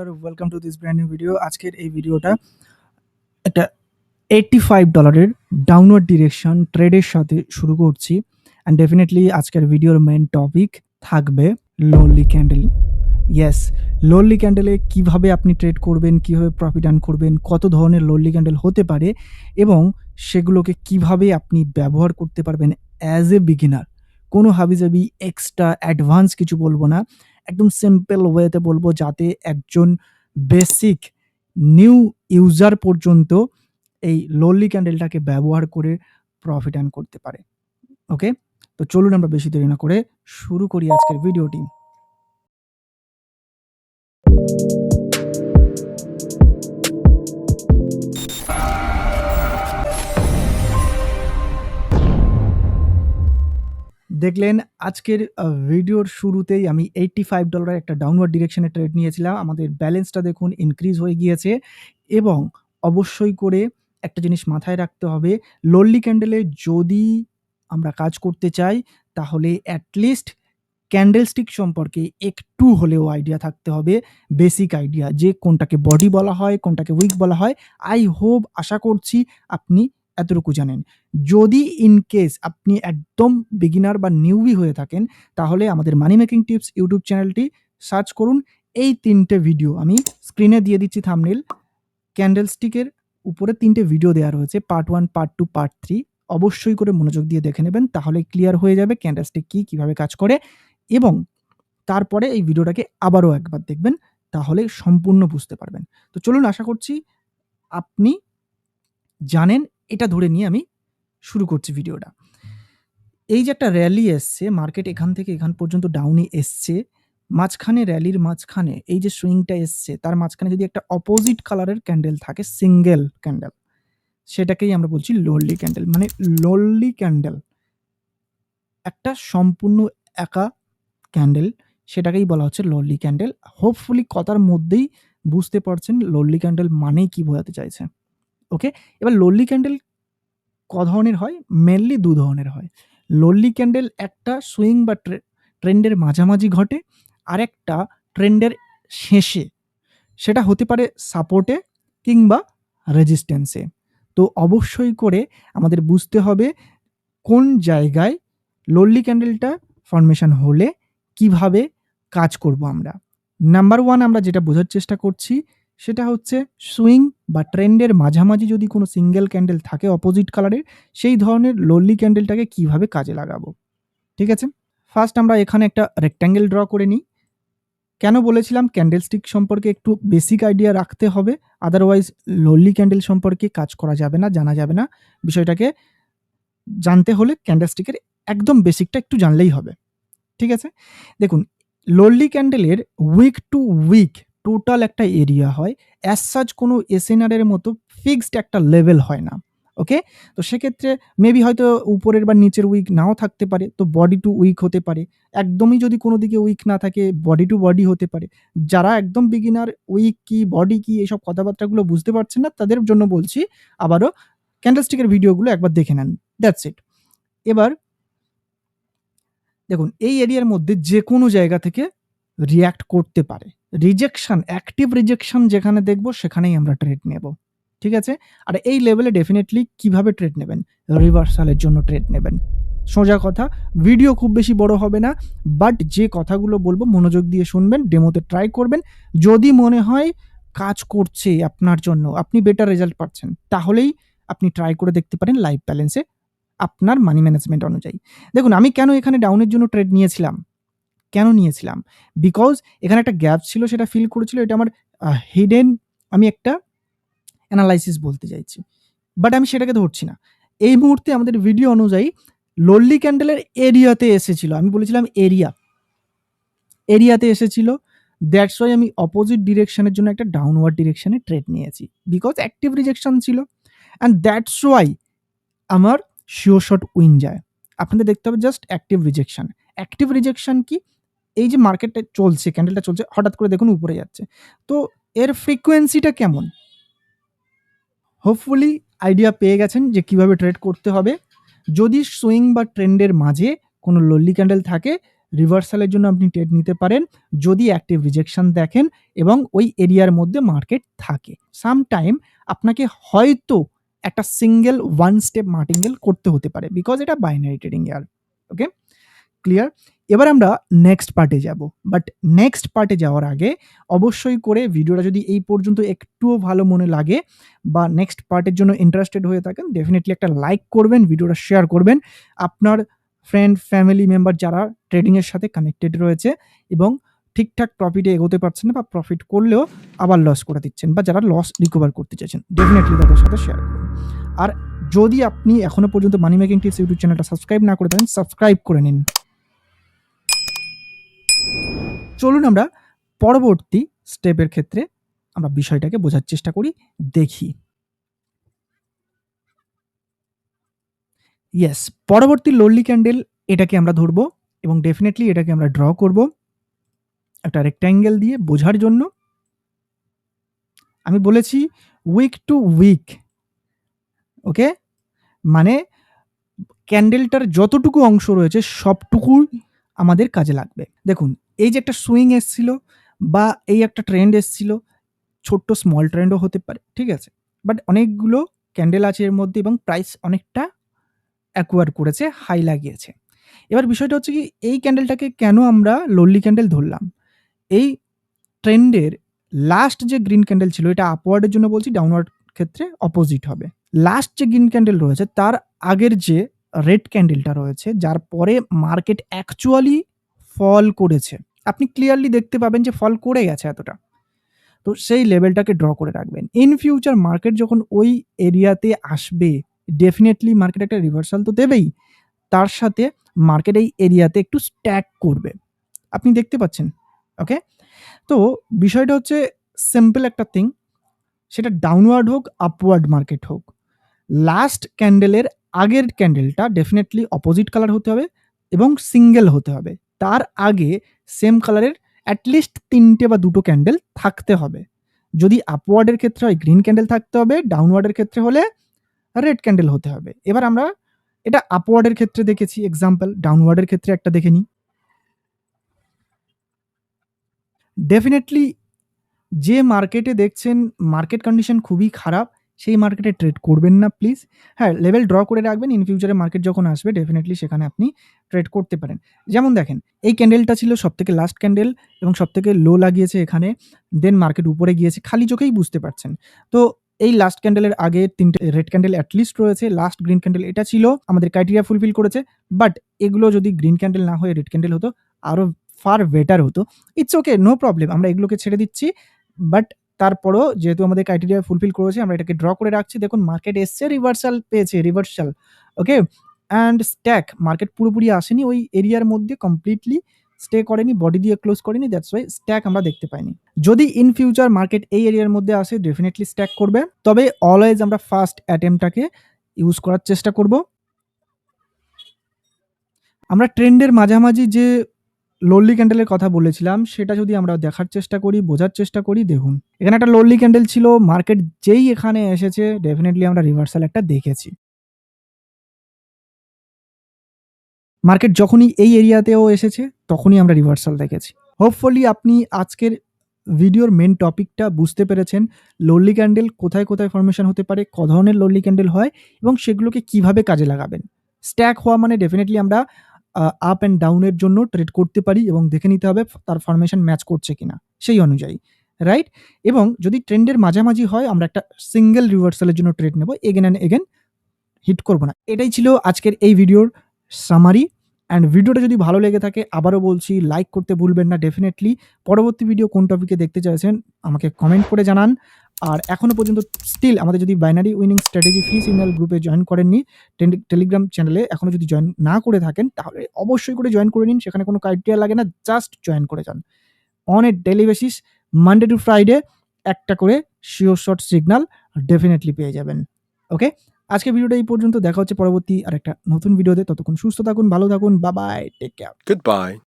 Trader welcome to this brand new video আজকের এই ভিডিওটা একটা এইটটি ফাইভ ডলারের ডাউনওয়ার্ড ডিরেকশন ট্রেডের সাথে শুরু করছি অ্যান্ড ডেফিনেটলি আজকের ভিডিওর মেন টপিক থাকবে লোনলি ক্যান্ডেল ইয়েস লোনলি ক্যান্ডেলে কীভাবে আপনি ট্রেড করবেন, কীভাবে প্রফিট আর্ন করবেন, কত ধরনের লোনলি ক্যান্ডেল হতে পারে এবং সেগুলোকে কীভাবে আপনি ব্যবহার করতে পারবেন অ্যাজ এ বিগিনার কোনো হাবিজাবি এক্সট্রা অ্যাডভান্স কিছু বলব না। একদম সিম্পল ওয়েতে বলব যাতে একজন বেসিক নিউ ইউজার পর্যন্ত এই লোনলি ক্যান্ডেলটাকে ব্যবহার করে প্রফিট অ্যান্ড করতে পারে। ওকে তো চলুন আমরা বেশি দেরি না করে শুরু করি আজকের ভিডিওটি দেখলেন আজকের ভিডিওর শুরুতেই আমি এইটটি ফাইভ ডলারের একটা ডাউনওয়ার্ড ডিরেকশনে ট্রেড নিয়েছিলাম। আমাদের ব্যালেন্সটা দেখুন ইনক্রিজ হয়ে গিয়েছে এবং অবশ্যই করে একটা জিনিস মাথায় রাখতে হবে লোনলি ক্যান্ডেলে যদি আমরা কাজ করতে চাই, তাহলে অ্যাটলিস্ট ক্যান্ডেলস্টিক সম্পর্কে একটু হলেও আইডিয়া থাকতে হবে বেসিক আইডিয়া যে কোনটাকে বডি বলা হয়, কোনটাকে উইক বলা হয়। আই হোপ আশা করছি আপনি এতটুকু জানেন। যদি ইন কেস আপনি একদম বিগিনার বা নিউবি হয়ে থাকেন, তাহলে আমাদের মানি মেকিং টিপস ইউটিউব চ্যানেলটি সার্চ করুন। এই তিনটে ভিডিও আমি স্ক্রিনে দিয়ে দিচ্ছি থামনেল ক্যান্ডেলস্টিকের উপরে তিনটে ভিডিও দেওয়া রয়েছে part one part two part three অবশ্যই করে মনোযোগ দিয়ে দেখে নেবেন, তাহলে ক্লিয়ার হয়ে যাবে ক্যান্ডেলস্টিক কী কীভাবে কাজ করে। এবং তারপরে এই ভিডিওটাকে আবারও একবার দেখবেন, তাহলে সম্পূর্ণ বুঝতে পারবেন। তো চলুন আশা করছি আপনি জানেন এটা ধরে নিয়ে আমি শুরু করছি ভিডিওটা। এই যে একটা র্যালি এসছে মার্কেট এখান থেকে এখান পর্যন্ত ডাউনে এসছে, মাঝখানে র্যালির মাঝখানে এই যে সুইংটা এসছে, তার মাঝখানে যদি একটা অপোজিট কালারের ক্যান্ডেল থাকে সিঙ্গেল ক্যান্ডেল সেটাকেই আমরা বলছি লোনলি ক্যান্ডেল মানে লোনলি ক্যান্ডেল একটা সম্পূর্ণ একা ক্যান্ডেল সেটাকেই বলা হচ্ছে লোনলি ক্যান্ডেল হোপফুলি কথার মধ্যেই বুঝতে পারছেন লোনলি ক্যান্ডেল মানেই কি বোঝাতে চাইছে। ওকে এবার লোনলি ক্যান্ডেল ক ধরনের হয়? মেনলি দু ধরনের হয়। লোনলি ক্যান্ডেল একটা সুইং বা ট্রেন্ডের মাঝামাঝি ঘটে, আরেকটা ট্রেন্ডের শেষে। সেটা হতে পারে সাপোর্টে কিংবা রেজিস্ট্যান্সে তো অবশ্যই করে আমাদের বুঝতে হবে কোন জায়গায় লোনলি ক্যান্ডেলটা ফর্মেশন হলে কীভাবে কাজ করব আমরা। নাম্বার ওয়ান আমরা যেটা বোঝার চেষ্টা করছি সেটা হচ্ছে সুইং বা ট্রেন্ডের মাঝামাঝি যদি কোনো সিঙ্গেল ক্যান্ডেল থাকে অপোজিট কালারের, সেই ধরনের লোনলি ক্যান্ডেলটাকে কীভাবে কাজে লাগাবো? ঠিক আছে? ফার্স্ট আমরা এখানে একটা রেক্ট্যাঙ্গেল ড্র করে নিই। কেন বলেছিলাম ক্যান্ডেলস্টিক সম্পর্কে একটু বেসিক আইডিয়া রাখতে হবে? আদারওয়াইজ লোনলি ক্যান্ডেল সম্পর্কে কাজ করা যাবে না, জানা যাবে না। বিষয়টাকে জানতে হলে ক্যান্ডেলস্টিকের একদম বেসিকটা একটু জানলেই হবে। ঠিক আছে? দেখুন লোনলি ক্যান্ডেলের উইক টু উইক টোটাল একটা এরিয়া হয়। অ্যাজ সাচ কোনো এসএনআরের মতো ফিক্সড একটা লেভেল হয় না। ওকে তো সেক্ষেত্রে মেবি হয়তো উপরের বা নিচের উইক নাও থাকতে পারে, তো বডি টু উইক হতে পারে। একদমই যদি কোনো দিকে উইক না থাকে বডি টু বডি হতে পারে। যারা একদম বিগিনার উইক কি বডি কি এইসব কথাবার্তাগুলো বুঝতে পারছেন না, তাদের জন্য বলছি, আবারও ক্যান্ডেলস্টিকের ভিডিওগুলো একবার দেখে নেন। দ্যাটস ইট এবার দেখুন, এই এরিয়ার মধ্যে যে কোনো জায়গা থেকে রিয়্যাক্ট করতে পারে। রিজেকশন অ্যাক্টিভ রিজেকশন যেখানে দেখব, সেখানেই আমরা ট্রেড নেব। ঠিক আছে? আর এই লেভেলে ডেফিনেটলি কীভাবে ট্রেড নেবেন? রিভার্সালের জন্য ট্রেড নেবেন। সোজা কথা ভিডিও খুব বেশি বড় হবে না বাট যে কথাগুলো বলব, মনোযোগ দিয়ে শুনবেন ডেমোতে ট্রাই করবেন। যদি মনে হয় কাজ করছে আপনার জন্য, আপনি বেটার রেজাল্ট পাচ্ছেন, তাহলেই আপনি ট্রাই করে দেখতে পারেন লাইফ ব্যালেন্সে আপনার মানি ম্যানেজমেন্ট অনুযায়ী। দেখুন, আমি কেন এখানে ডাউনের জন্য ট্রেড নিয়েছিলাম? কেন নিয়েছিলাম? বিকজ এখানে একটা গ্যাপ ছিল, সেটা ফিল করেছিল, এটা আমার হিডেন আমি একটা অ্যানালাইসিস বলতে চাইছি। বাট আমি সেটাকে ধরছি না। এই মুহূর্তে আমাদের ভিডিও অনুযায়ী লোনলি ক্যান্ডেলের এরিয়াতে এসেছিল। আমি বলেছিলাম এরিয়া এরিয়াতে এসেছিল। দ্যাটস ওয়াই আমি অপোজিট ডিরেকশনের জন্য একটা ডাউনওয়ার্ড ডিরেকশনে ট্রেড নিয়েছি। বিকজ অ্যাক্টিভ রিজেকশন ছিল। অ্যান্ড দ্যাটস ওয়াই আমার শিওর শট উইন যায়। আপনাদের দেখতে হবে just active rejection active rejection কি? এই যে মার্কেটটা চলছে ক্যান্ডেলটা চলছে, হঠাৎ করে দেখুন উপরে যাচ্ছে। তো এর ফ্রিকোয়েন্সিটা কেমন? হোপফুলি আইডিয়া পেয়ে গেছেন যে কীভাবে ট্রেড করতে হবে। যদি সুইং বা ট্রেন্ডের মাঝে কোনো লল্লি ক্যান্ডেল থাকে রিভার্সালের জন্য আপনি ট্রেড নিতে পারেন। যদি অ্যাক্টিভ রিজেকশন দেখেন এবং ওই এরিয়ার মধ্যে মার্কেট থাকে। সাম টাইম আপনাকে হয়তো একটা সিঙ্গেল ওয়ান স্টেপ মার্টিঙ্গেল করতে হতে পারে বিকজ এটা বাইনারি ট্রেডিং ইয়ার ওকে ক্লিয়ার এবার আমরা নেক্সট পার্টে যাব। বাট নেক্সট পার্টে যাওয়ার আগে অবশ্যই করে ভিডিওটা যদি এই পর্যন্ত একটুও ভালো মনে লাগে বা নেক্সট পার্টের জন্য ইন্টারেস্টেড হয়ে থাকেন ডেফিনেটলি একটা লাইক করবেন, ভিডিওটা শেয়ার করবেন। আপনার ফ্রেন্ড ফ্যামিলি মেম্বার যারা ট্রেডিংয়ের সাথে কানেক্টেড রয়েছে এবং ঠিকঠাক প্রফিটে এগোতে পারছেন না বা প্রফিট করলেও আবার লস করে দিচ্ছেন বা যারা লস রিকভার করতে চাইছেন ডেফিনেটলি তাদের সাথে শেয়ার করুন। আর যদি আপনি এখনও পর্যন্ত মানি মেকিং টিপস ইউটিউব চ্যানেলটা সাবস্ক্রাইব না করে থাকেন সাবস্ক্রাইব করে নিন। চলুন আমরা পরবর্তী স্টেপের ক্ষেত্রে আমরা বিষয়টাকে বোঝার চেষ্টা করি, দেখি। ইয়েস পরবর্তী লোনলি ক্যান্ডেল এটাকে আমরা ধরবো এবং ডেফিনেটলি এটাকে আমরা ড্র করব। একটা রেক্ট্যাঙ্গেল দিয়ে বোঝার জন্য। আমি বলেছি উইক টু উইক ওকে মানে ক্যান্ডেলটার যতটুকু অংশ রয়েছে সবটুকুই আমাদের কাজে লাগবে। দেখুন, এই যে একটা সুইং এসছিল বা এই একটা ট্রেন্ড এসছিল, ছোট্ট স্মল ট্রেন্ডও হতে পারে, ঠিক আছে? বাট অনেকগুলো ক্যান্ডেল আছে এর মধ্যে এবং প্রাইস অনেকটা অ্যাকোয়ার করেছে হাই লাগিয়েছে। এবার বিষয়টা হচ্ছে কি, এই ক্যান্ডেলটাকে কেন আমরা লোনলি ক্যান্ডেল ধরলাম? এই ট্রেন্ডের লাস্ট যে গ্রিন ক্যান্ডেল ছিল, এটা আপওয়ার্ডের জন্য বলছি ডাউনওয়ার্ড ক্ষেত্রে অপোজিট হবে। লাস্ট যে গ্রিন ক্যান্ডেল রয়েছে, তার আগের যে রেড ক্যান্ডেলটা রয়েছে, যার পরে মার্কেট অ্যাকচুয়ালি ফল করেছে। আপনি ক্লিয়ারলি দেখতে পাবেন যে ফল করে গেছে এতটা। তো সেই লেভেলটাকে ড্র করে রাখবেন। ইন ফিউচার মার্কেট যখন ওই এরিয়াতে আসবে ডেফিনেটলি মার্কেট একটা রিভার্সাল তো দেবেই। তার সাথে মার্কেট এই এরিয়াতে একটু স্ট্যাক করবে। আপনি দেখতে পাচ্ছেন? ওকে তো বিষয়টা হচ্ছে সিম্পল একটা থিং সেটা ডাউনওয়ার্ড হোক আপওয়ার্ড মার্কেট হোক। লাস্ট ক্যান্ডেলের আগের ক্যান্ডেলটা ডেফিনেটলি অপোজিট কালার হতে হবে এবং সিঙ্গেল হতে হবে। তার আগে সেম কালারের অ্যাটলিস্ট তিনটে বা দুটো ক্যান্ডেল থাকতে হবে। যদি আপওয়ার্ডের ক্ষেত্রে হয় গ্রিন ক্যান্ডেল থাকতে হবে ডাউনওয়ার্ডের ক্ষেত্রে হলে রেড ক্যান্ডেল হতে হবে। এবার আমরা এটা আপওয়ার্ডের ক্ষেত্রে দেখেছি এক্সাম্পল ডাউনওয়ার্ডের ক্ষেত্রে একটা দেখে নিই। ডেফিনেটলি যে মার্কেটে দেখছেন মার্কেট কন্ডিশন খুবই খারাপ। সেই মার্কেটে ট্রেড করবেন না প্লিজ হ্যাঁ লেভেল ড্র করে রাখবেন। ইন ফিউচারে মার্কেট যখন আসবে ডেফিনেটলি সেখানে আপনি ট্রেড করতে পারেন। যেমন দেখেন, এই ক্যান্ডেলটা ছিল সব থেকে লাস্ট ক্যান্ডেল এবং সব থেকে লো লাগিয়েছে এখানে। দেন মার্কেট উপরে গিয়েছে, খালি চোখেই বুঝতে পারছেন। তো এই লাস্ট ক্যান্ডেলের আগে তিনটে রেড ক্যান্ডেল অ্যাটলিস্ট রয়েছে লাস্ট গ্রিন ক্যান্ডেল এটা ছিল, আমাদের ক্রাইটেরিয়া ফুলফিল করেছে। বাট এগুলো যদি গ্রিন ক্যান্ডেল না হয়ে রেড ক্যান্ডেল হতো আরও ফার বেটার হতো। ইটস ওকে নো প্রবলেম আমরা এগুলোকে ছেড়ে দিচ্ছি। বাট তারপরও যেহেতু আমাদের ক্রাইটেরিয়া ফুলফিল করেছে, আমরা এটাকে ড্র করে রাখছি। দেখুন মার্কেট এসছে রিভার্সাল পেয়েছে reversal okay and stack market পুরোপুরি আসেনি, ওই এরিয়ার মধ্যে কমপ্লিটলি স্টে করেনি বডি দিয়ে ক্লোজ করেনি দ্যাটস ওয়াই স্ট্যাক আমরা দেখতে পাইনি। যদি ইন ফিউচার মার্কেট এই এরিয়ার মধ্যে আসে ডেফিনেটলি স্ট্যাক করবে। তবে অলওয়েজ আমরা ফার্স্ট অ্যাটেম্পটাকে ইউজ করার চেষ্টা করব। আমরা ট্রেন্ডের মাঝামাঝি যে লোনলি ক্যান্ডেলের কথা বলেছিলাম, সেটা যদি আমরা দেখার চেষ্টা করি, বোঝার চেষ্টা করি, দেখুন। এখানে একটা লোনলি ক্যান্ডেল ছিল মার্কেট যেই এখানে এসেছে ডেফিনেটলি আমরা রিভার্সাল একটা দেখেছি। মার্কেট যখনই এই এরিয়াতেও এসেছে, তখনই আমরা রিভার্সাল দেখেছি। হোপফুলি আপনি আজকের ভিডিওর মেন টপিকটা বুঝতে পেরেছেন লোনলি ক্যান্ডেল কোথায় কোথায় ফরমেশন হতে পারে, ক ধরনের লোনলি ক্যান্ডেল হয়, এবং সেগুলোকে কীভাবে কাজে লাগাবেন। স্ট্যাক হওয়া মানে ডেফিনেটলি আমরা আপ অ্যান্ড ডাউনের জন্য ট্রেড করতে পারি এবং দেখে নিতে হবে তার ফরমেশন ম্যাচ করছে কিনা, সেই অনুযায়ী রাইট এবং যদি ট্রেন্ডের মাঝামাঝি হয়, আমরা একটা সিঙ্গেল রিভার্সালের জন্য ট্রেড নেব এগেন অ্যান্ড এগেন হিট করব না। এটাই ছিল আজকের এই ভিডিওর সামারি অ্যান্ড ভিডিওটা যদি ভালো লেগে থাকে, আবারও বলছি লাইক করতে ভুলবেন না ডেফিনেটলি পরবর্তী ভিডিও কোন টপিকে দেখতে চাইছেন, আমাকে কমেন্ট করে জানান। আর এখনও পর্যন্ত স্টিল আমাদের যদি binary winning strategy free signal গ্রুপে জয়েন করেননি টেলিগ্রাম চ্যানেলে এখনও যদি জয়েন না করে থাকেন, তাহলে অবশ্যই করে জয়েন করে নিন, সেখানে কোনো ক্রাইটেরিয়া লাগে না জাস্ট জয়েন করে যান। On a daily basis Monday to Friday একটা করে শিওর শর্ট সিগনাল ডেফিনেটলি পেয়ে যাবেন। ওকে আজকে ভিডিওটা এই পর্যন্ত। দেখা হচ্ছে পরবর্তী আর একটা নতুন ভিডিওতে। ততক্ষণ সুস্থ থাকুন, ভালো থাকুন বাবাই টেক কেয়ার Goodbye.